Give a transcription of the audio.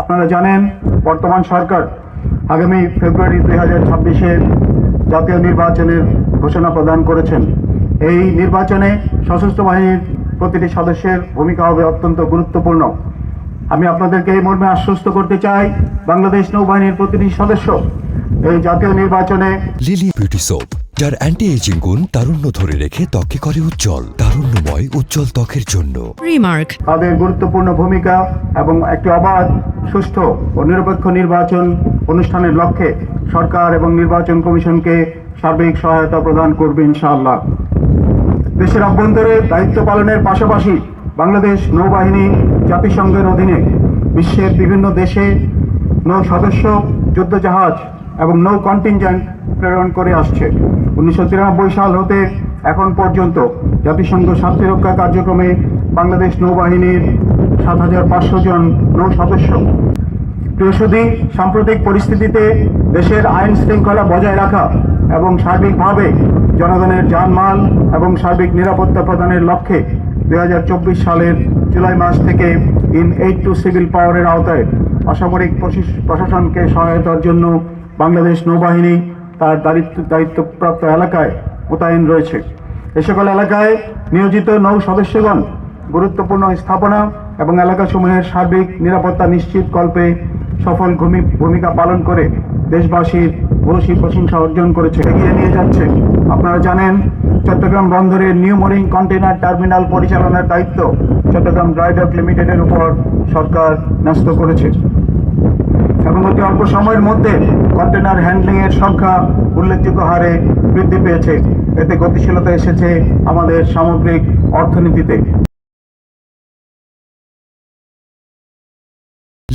আপনারা জানেন বর্তমান সরকার আগামী ফেব্রুয়ারি দুই হাজার ছাব্বিশে জাতীয় নির্বাচনের ঘোষণা প্রদান করেছেন। এই নির্বাচনে সশস্ত্র বাহিনীর প্রতিটি সদস্যের ভূমিকা হবে অত্যন্ত গুরুত্বপূর্ণ। আমি আপনাদেরকে এই মর্মে আশ্বস্ত করতে চাই বাংলাদেশ নৌবাহিনীর প্রতিটি সদস্য এই জাতীয় নির্বাচনে লিলি বিউটি সোপ যার অ্যান্টি এজিং গুণ তারুণ্য ধরে রেখে ত্বকে করে উজ্জ্বল তারুণ্যময় উজ্জ্বল ত্বকের জন্য। Remark. তাদের গুরুত্বপূর্ণ ভূমিকা এবং একটি অবাধ সুষ্ঠু ও নিরপেক্ষ নির্বাচন অনুষ্ঠানের লক্ষ্যে সরকার এবং নির্বাচন কমিশনকে সার্বিক সহায়তা প্রদান করবে ইনশাআল্লাহ। দেশের অভ্যন্তরে দায়িত্ব পালনের পাশাপাশি বাংলাদেশ নৌবাহিনী জাতিসংঘের অধীনে বিশ্বের বিভিন্ন দেশে নৌ সদস্য, যুদ্ধজাহাজ এবং নৌ কন্টিনজেন্ট প্রেরণ করে আসছে। উনিশশো তিরানব্বই সাল হতে এখন পর্যন্ত জাতিসংঘ শান্তিরক্ষা কার্যক্রমে বাংলাদেশ নৌবাহিনীর সাত হাজার পাঁচশো জন নৌ সদস্য প্রিয়সুধী সাম্প্রতিক পরিস্থিতিতে দেশের আইন শৃঙ্খলা বজায় রাখা এবং সার্বিকভাবে জনগণের জানমাল এবং সার্বিক নিরাপত্তা প্রদানের লক্ষ্যে দুই হাজার চব্বিশ সালের জুলাই মাস থেকে ইন এইট টু সিভিল পাওয়ারের আওতায় অসামরিক প্রশিস- প্রশাসনকে সহায়তার জন্য বাংলাদেশ নৌবাহিনী তার দায়িত্ব দায়িত্বপ্রাপ্ত এলাকায় মোতায়েন রয়েছে। এ সকল এলাকায় নিয়োজিত নৌ সদস্যগণ গুরুত্বপূর্ণ স্থাপনা এবং এলাকাসমূহের সার্বিক নিরাপত্তা নিশ্চিত কল্পে সফল ভূমি- ভূমিকা পালন করে দেশবাসীর ভূয়সী প্রশংসা অর্জন করেছে। এগিয়ে নিয়ে যাচ্ছে। আপনারা জানেন, চট্টগ্রাম বন্দরের নিউ মোরিং কন্টেনার টার্মিনাল পরিচালনার দায়িত্ব চট্টগ্রাম ড্রাই ডক লিমিটেডের উপর সরকার ন্যস্ত করেছে। এবং অতি অল্প সময়ের মধ্যে কন্টেনার হ্যান্ডলিং এর সংখ্যা উল্লেখযোগ্য হারে বৃদ্ধি পেয়েছে। এতে গতিশীলতা এসেছে আমাদের সামগ্রিক অর্থনীতিতে।